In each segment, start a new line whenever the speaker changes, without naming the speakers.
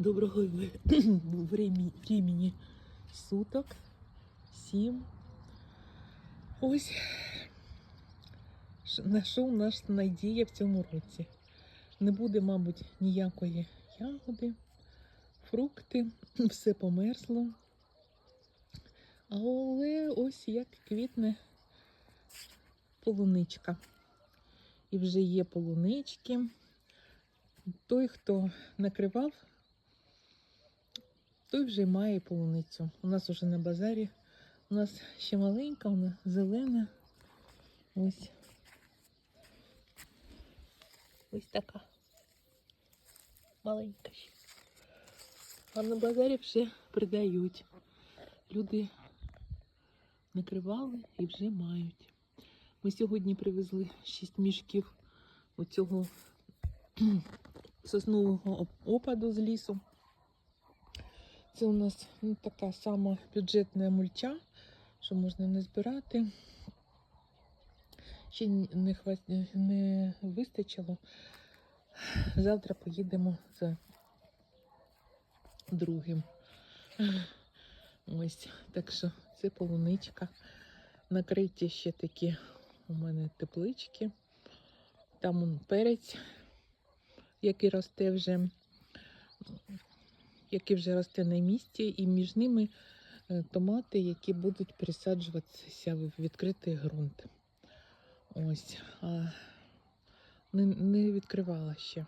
Доброго времени суток. Сім. Ось на що у нас надія в цьому році. Не буде, мабуть, ніякої ягоди, фрукти, все померзло. Але ось як квітне полуничка. І вже є полунички. Той, хто накривав, той вже має полуницю. У нас уже на базарі. У нас ще маленька, вона зелена. Ось. Ось така. Маленька ще. А на базарі вже продають. Люди накривали і вже мають. Ми сьогодні привезли 6 мішків оцього соснового опаду з лісу. Це у нас ну, така сама бюджетна мульча, що можна не збирати. Ще не, хва... не вистачило. Завтра поїдемо за другим. Ось, так що це полуничка. Накриті ще такі у мене теплички. Там он перець, який росте вже, який вже росте на місці, і між ними е, томати, які будуть пересаджуватися в відкритий ґрунт. Ось. А не, не відкривала ще.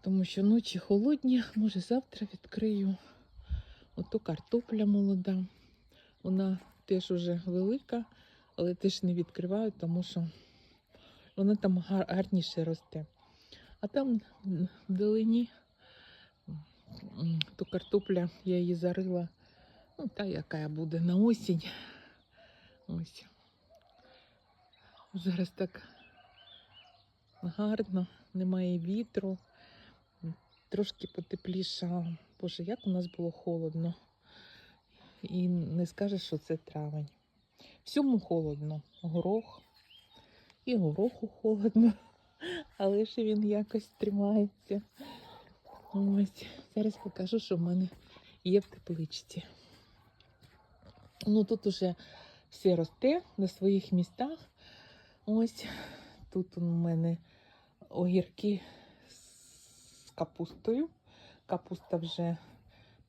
Тому що ночі холодні, може завтра відкрию. Ото картопля молода. Вона теж уже велика, але теж не відкриваю, тому що вона там гарніше росте. А там вдалині то картопля я її зарила, ну, та, яка буде на осінь. Ось. Зараз так гарно, немає вітру, трошки потеплішало. Боже, як у нас було холодно. І не скажеш, що це травень. Всьому холодно. Горох. І гороху холодно. Але ж він якось тримається. Ось. Зараз покажу, що в мене є в тепличці. Ну тут уже все росте на своїх містах. Ось тут у мене огірки з капустою. Капуста вже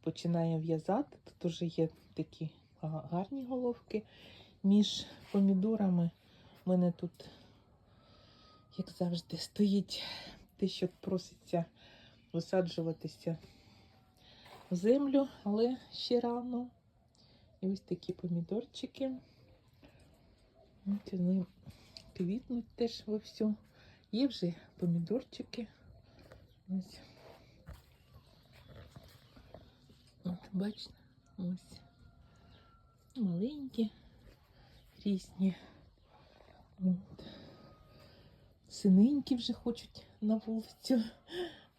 починає в'язати. Тут уже є такі гарні головки. Між помідорами в мене тут, як завжди, стоїть те, що проситься висаджуватися в землю, але ще рано. І ось такі помідорчики. От вони квітнуть теж вовсю. Є вже помідорчики. Ось. От, бачите, ось. Маленькі, різні. От. Синенькі вже хочуть на вулицю.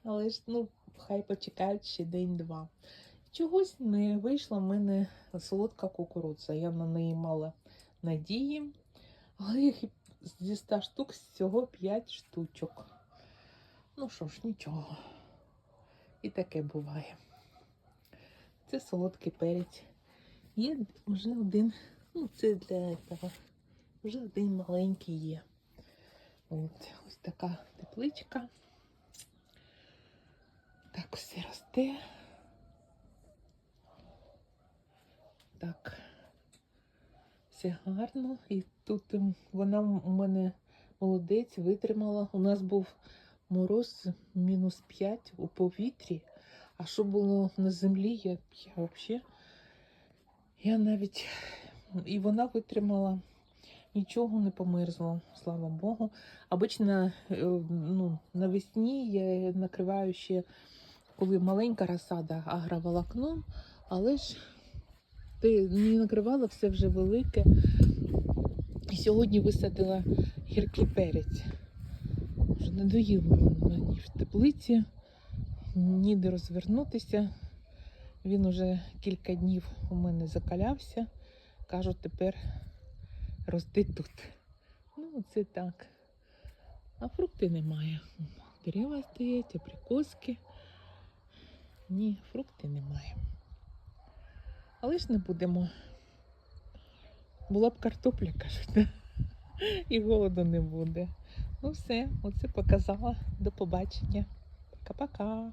Але ж, ну, хай почекають ще день-два. Чогось не вийшла в мене солодка кукурудза. Я на неї мала надії. Але їх зі 100 штук всього 5 штучок. Ну що ж, нічого. І таке буває. Це солодкий перець. Є вже один, ну це для цього. Вже один маленький є. От, ось така тепличка. Так все росте. Так. Все гарно. І тут вона у мене молодець витримала. У нас був мороз мінус 5 у повітрі. А що було на землі, я, я взагалі. Я навіть. І вона витримала, нічого не померзло, слава Богу. Обично е, ну, навесні я накриваю ще, коли маленька розсада агроволокном, але ж ти не накривала все вже велике. І сьогодні висадила гіркий перець. Вже надоїло мені в теплиці, ніде розвернутися. Він уже кілька днів у мене закалявся. Кажу, тепер рости тут. Ну, це так. А фрукти немає. Дерева стоять, абрикоски. Ні, фрукти немає. Але ж не будемо. Була б картопля, кажуть, да? і голоду не буде. Ну все, оце показала. До побачення. Пока-пока.